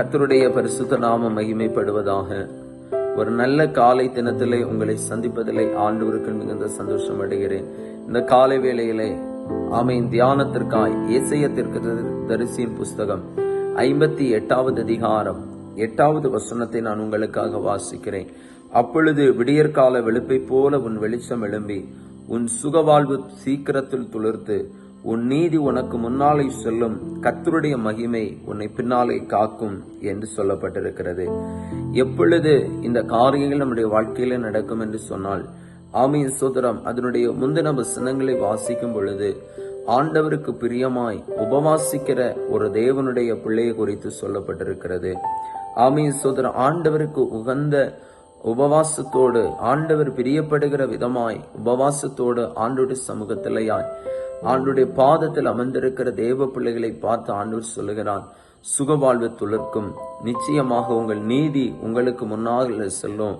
கத்தருடைய பரிசுத்த நாம மகிமைப்படுவதாக. ஒரு நல்ல காலை தினத்திலே உங்களை சந்திப்பதிலே ஆண்டவருக்கு மிகுந்த சந்தோஷம் அடைகிறேன். இந்த காலை வேளையிலே ஆமையின் தியானத்திற்காய் ஏசையத்திற்கு தரிசியின் புஸ்தகம் ஐம்பத்தி எட்டாவது அதிகாரம் எட்டாவது வசனத்தை நான் உங்களுக்காக வாசிக்கிறேன். அப்பொழுது விடியற்கால வெளுப்பை போல உன் வெளிச்சம் எழும்பி உன் சுகவாழ்வு சீக்கிரத்தில் துளிர்த்து உன் நீதி உனக்கு முன்னாலே சொல்லும். கத்தருடைய மகிமை உன்னை பின்னாலே காக்கும் என்று சொல்லப்பட்டிருக்கிறது. எப்பொழுது இந்த காரியங்கள் நம்முடைய வாழ்க்கையில நடக்கும் என்று சொன்னால் ஆமியின் சோதரம் அதனுடைய முந்தின வசனங்களை வாசிக்கும் பொழுது ஆண்டவருக்கு பிரியமாய் உபவாசிக்கிற ஒரு தேவனுடைய பிள்ளையை குறித்து சொல்லப்பட்டிருக்கிறது. ஆமியின் சோதரம் ஆண்டவருக்கு உகந்த உபவாசத்தோடு ஆண்டவர் பிரியப்படுகிற விதமாய் உபவாசத்தோடு ஆண்டுடைய சமூகத்திலேயாய் ஆண்டுடைய பாதத்தில் அமர்ந்திருக்கிற தேவ பிள்ளைகளை பார்த்து ஆண்டவர் சொல்லுகிறான் சுகவாழ்வு துளிர்க்கும். நிச்சயமாக உங்கள் நீதி உங்களுக்கு முன்னாக செல்லும்.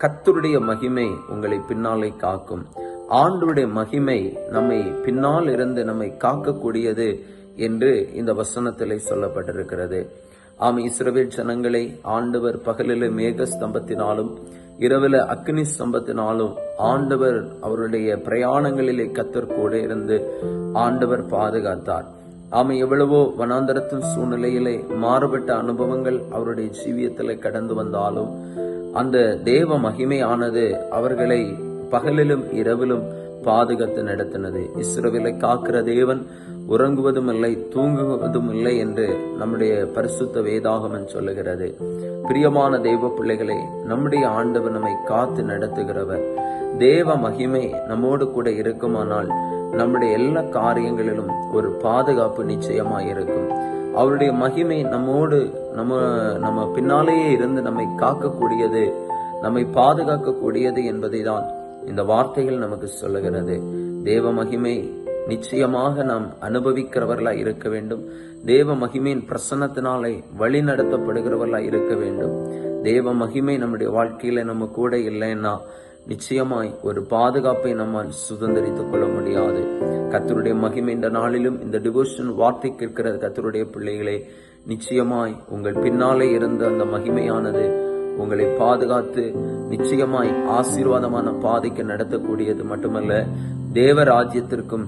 கத்தருடைய மகிமை உங்களை பின்னாலே காக்கும். ஆண்டுடைய மகிமை நம்மை பின்னால் இருந்து நம்மை காக்கக்கூடியது என்று இந்த வசனத்திலே சொல்லப்பட்டிருக்கிறது. ஆம் இஸ்ரவேல் ஜனங்களை ஆண்டவர் பகலில மேக ஸ்தம்பத்தினாலும் இரவில் அக்னி ஸ்தம்பத்தினாலும் ஆண்டவர் அவருடைய பிரயாணங்களிலே கத்தற்கூட இருந்து ஆண்டவர் பாதுகாத்தார். ஆமை எவ்வளவோ வனாந்தரத்தின் சூழ்நிலையிலே மாறுபட்ட அனுபவங்கள் அவருடைய ஜீவியத்திலே கடந்து வந்தாலும் அந்த தேவ மகிமையானது அவர்களை பகலிலும் இரவிலும் பாதுகாத்து நடத்தினது. இஸ்ரோவிலை காக்கிற தேவன் உறங்குவதும் இல்லை தூங்குவதும் இல்லை என்று நம்முடைய பரிசுத்த வேதாகமன் சொல்லுகிறது. பிரியமான தெய்வ பிள்ளைகளை நம்முடைய ஆண்டவர் நம்மை காத்து நடத்துகிறவர். தேவ மகிமை நம்மோடு கூட இருக்குமானால் நம்முடைய எல்லா காரியங்களிலும் ஒரு பாதுகாப்பு நிச்சயமாக இருக்கும் அவருடைய மகிமை நம்மோடு நம்ம நம்ம பின்னாலேயே இருந்து நம்மை காக்கக்கூடியது நம்மை பாதுகாக்கக்கூடியது என்பதை தான் இந்த வார்த்தைகள் நமக்கு சொல்லுகிறது. தேவ மகிமை நிச்சயமாக நாம் அனுபவிக்கிறவர்களாய் இருக்க வேண்டும். தேவ மகிமையின் பிரசன்னத்தினாலே வழி நடத்தப்படுகிறவர்களாய் இருக்க வேண்டும். தேவ மகிமை நம்முடைய வாழ்க்கையில நம்ம கூட இல்லைன்னா நிச்சயமாய் ஒரு பாதுகாப்பை நம்மால் சுதந்திரித்துக் கொள்ள முடியாது. கத்தருடைய மகிமை இந்த நாளிலும் இந்த டிவோஷன் வார்த்தை கேட்கிற கத்தருடைய பிள்ளைகளே நிச்சயமாய் உங்கள் பின்னாலே இருந்த அந்த மகிமையானது உங்களை பாதுகாத்து நிச்சயமாய் ஆசீர்வாதமான பாதைக்கு நடத்தக்கூடியது மட்டுமல்ல தேவ ராஜ்யத்திற்கும்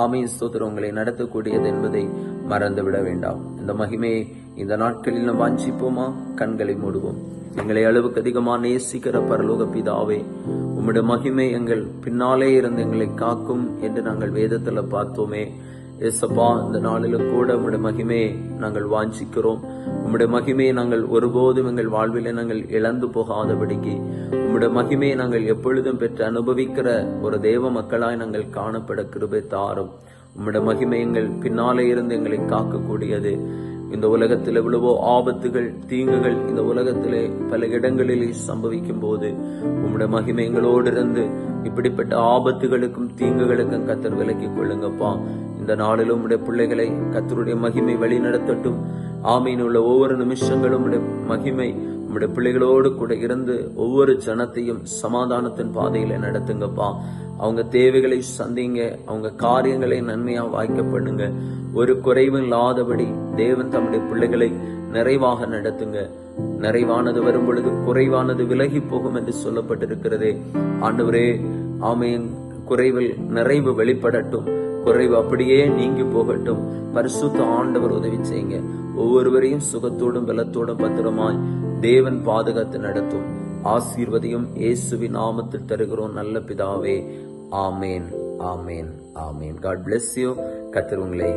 ஆமையின் ஸ்தோத்திரம் உங்களை நடத்தக்கூடியது என்பதை மறந்துவிட வேண்டாம். இந்த மகிமையை இந்த நாட்களில் நாம் வாஞ்சிப்போமா? கண்களை மூடுவோம். எங்களை அளவுக்கு அதிகமாக நேசிக்கிற பரலோக பிதாவே உம்முடைய மகிமை எங்கள் பின்னாலே இருந்து எங்களை காக்கும் என்று நாங்கள் வேதத்தில் பார்த்தோமே. எசப்பா இந்த நாளிலும் கூட உம்முடைய மகிமையை நாங்கள் வாஞ்சிக்கிறோம். உம்முடைய மகிமையை நாங்கள் ஒருபோதும் எங்கள் வாழ்வில் நாங்கள் இழந்து போகாதபடிக்கு உம்முடைய மகிமையை நாங்கள் எப்பொழுதும் பெற்று அனுபவிக்கிற ஒரு தேவ மக்களாய் நாங்கள் காணப்பட கிருபை தாரும். உம்முடைய மகிமை எங்கள் பின்னாலே இருந்து எங்களை காக்கக்கூடியது. இந்த உலகத்தில் எவ்வளவோ ஆபத்துகள் தீங்குகள் இந்த உலகத்திலே பல இடங்களிலே சம்பவிக்கும் போது உம்முடைய மகிமை எங்களோடு இருந்து இப்படிப்பட்ட ஆபத்துகளுக்கும் தீங்குகளுக்கும் கத்தர் விலக்கிக் கொள்ளுங்கப்பா. இந்த நாளிலும் உடைய பிள்ளைகளை கத்தருடைய மகிமை வழி நடத்தட்டும் ஆமீன். உள்ள ஒவ்வொரு நிமிஷங்களும் உடைய மகிமை உடைய பிள்ளைகளோடு கூட இருந்து ஒவ்வொரு ஜனத்தையும் சமாதானத்தின் பாதையில நடத்துங்கப்பா. அவங்க தேவைகளை சந்திங்க. அவங்க காரியங்களை நன்மையா வாய்க்க பண்ணுங்க. ஒரு குறைவும் இல்லாதபடி தேவன் தம்முடைய பிள்ளைகளை நிறைவாக நடத்துங்க. நிறைவானது வரும் பொழுது குறைவானது விலகி போகும் என்று சொல்லப்பட்டிருக்கிறதே. ஆண்டவரே ஆமையின் குறைவில் நிறைவு வெளிப்படட்டும். குறைவு அப்படியே நீங்கி போகட்டும். பரிசுத்த ஆண்டவர் உதவி செய்யுங்க. ஒவ்வொருவரையும் சுகத்தோடும் வெள்ளத்தோடும் பத்திரமாய் தேவன் பாதுகாத்து நடத்தும். ஆசீர்வதியும் இயேசுவின் நாமத்தில் தருகிறோம் நல்ல பிதாவே. ஆமேன் ஆமேன் ஆமேன். காட் பிளெஸ் யூ கத்தர் உங்களை